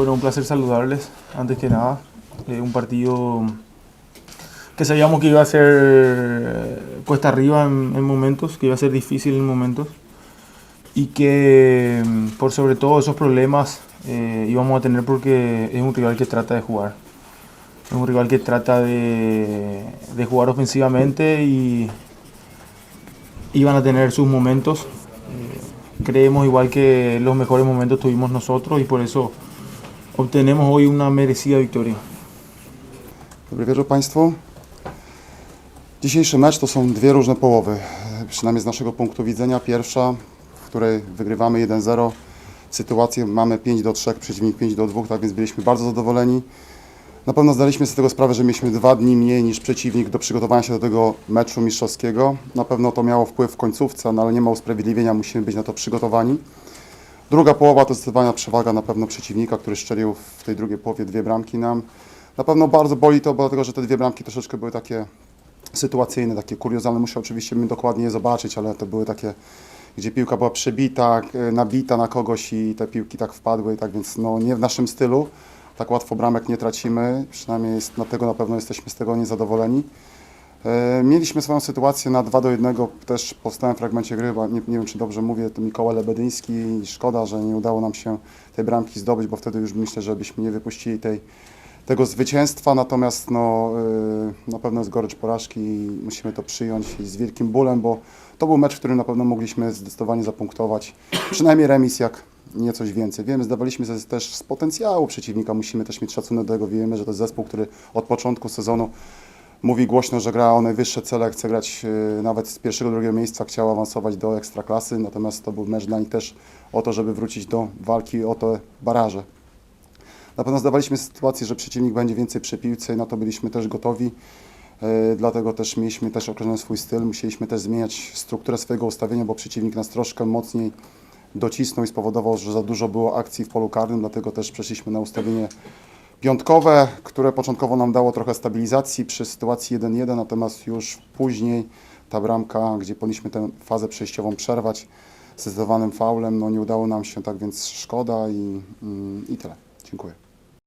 Bueno, un placer saludarles antes que nada. Eh, un partido que sabíamos que iba a ser eh, cuesta arriba en, en momentos, que iba a ser difícil en momentos y que mm, por sobre todo esos problemas eh, íbamos a tener porque es un rival que trata de jugar. Es un rival que trata de, jugar ofensivamente y iban a tener sus momentos. Creemos igual que los mejores momentos tuvimos nosotros y por eso obtenemos hoy una merecida victoria. Dobry wieczór Państwu. Dzisiejszy mecz to są dwie różne połowy, przynajmniej z naszego punktu widzenia. Pierwsza, w której wygrywamy 1-0, sytuację mamy 5 do 3, przeciwnik 5 do 2, tak więc byliśmy bardzo zadowoleni. Na pewno zdaliśmy sobie tego sprawę, że mieliśmy dwa dni mniej niż przeciwnik do przygotowania się do tego meczu mistrzowskiego. Na pewno to miało wpływ w końcówce, no ale nie ma usprawiedliwienia, musimy być na to przygotowani. Druga połowa to zdecydowana przewaga na pewno przeciwnika, który strzelił w tej drugiej połowie dwie bramki nam. Na pewno bardzo boli to, bo dlatego, że te dwie bramki troszeczkę były takie sytuacyjne, takie kuriozalne. Muszę oczywiście bym dokładnie je zobaczyć, ale to były takie, gdzie piłka była przebita, k- nabita na kogoś i te piłki tak wpadły, tak więc no nie w naszym stylu. Tak łatwo bramek nie tracimy, przynajmniej jest, dlatego na pewno jesteśmy z tego niezadowoleni. E, Mieliśmy swoją sytuację na 2 do 1 też po stałym fragmencie gry, bo nie, nie wiem czy dobrze mówię, to Mikołaj Lebedyński szkoda, że nie udało nam się tej bramki zdobyć, bo wtedy już myślę, że byśmy nie wypuścili tej, tego zwycięstwa, natomiast no, y, na pewno jest gorycz porażki i musimy to przyjąć z wielkim bólem, bo to był mecz, w którym na pewno mogliśmy zdecydowanie zapunktować, przynajmniej remis jak nie coś więcej. Wiemy, zdawaliśmy sobie też z potencjału przeciwnika, musimy też mieć szacunek do tego, wiemy, że to jest zespół, który od początku sezonu mówi głośno, że gra o najwyższe cele, chce grać y, nawet z pierwszego, drugiego miejsca, chciał awansować do ekstraklasy, natomiast to był mecz dla nich też o to, żeby wrócić do walki o te baraże. Na pewno zdawaliśmy sytuację, że przeciwnik będzie więcej przy piłce i na to byliśmy też gotowi. E, Dlatego też mieliśmy też określony swój styl, musieliśmy też zmieniać strukturę swojego ustawienia, bo przeciwnik nas troszkę mocniej docisnął i spowodował, że za dużo było akcji w polu karnym, dlatego też przeszliśmy na ustawienie piątkowe, które początkowo nam dało trochę stabilizacji przy sytuacji 1-1, natomiast już później ta bramka, gdzie powinniśmy tę fazę przejściową przerwać zdecydowanym faulem, no nie udało nam się, tak więc szkoda i, mm, i tyle. Dziękuję.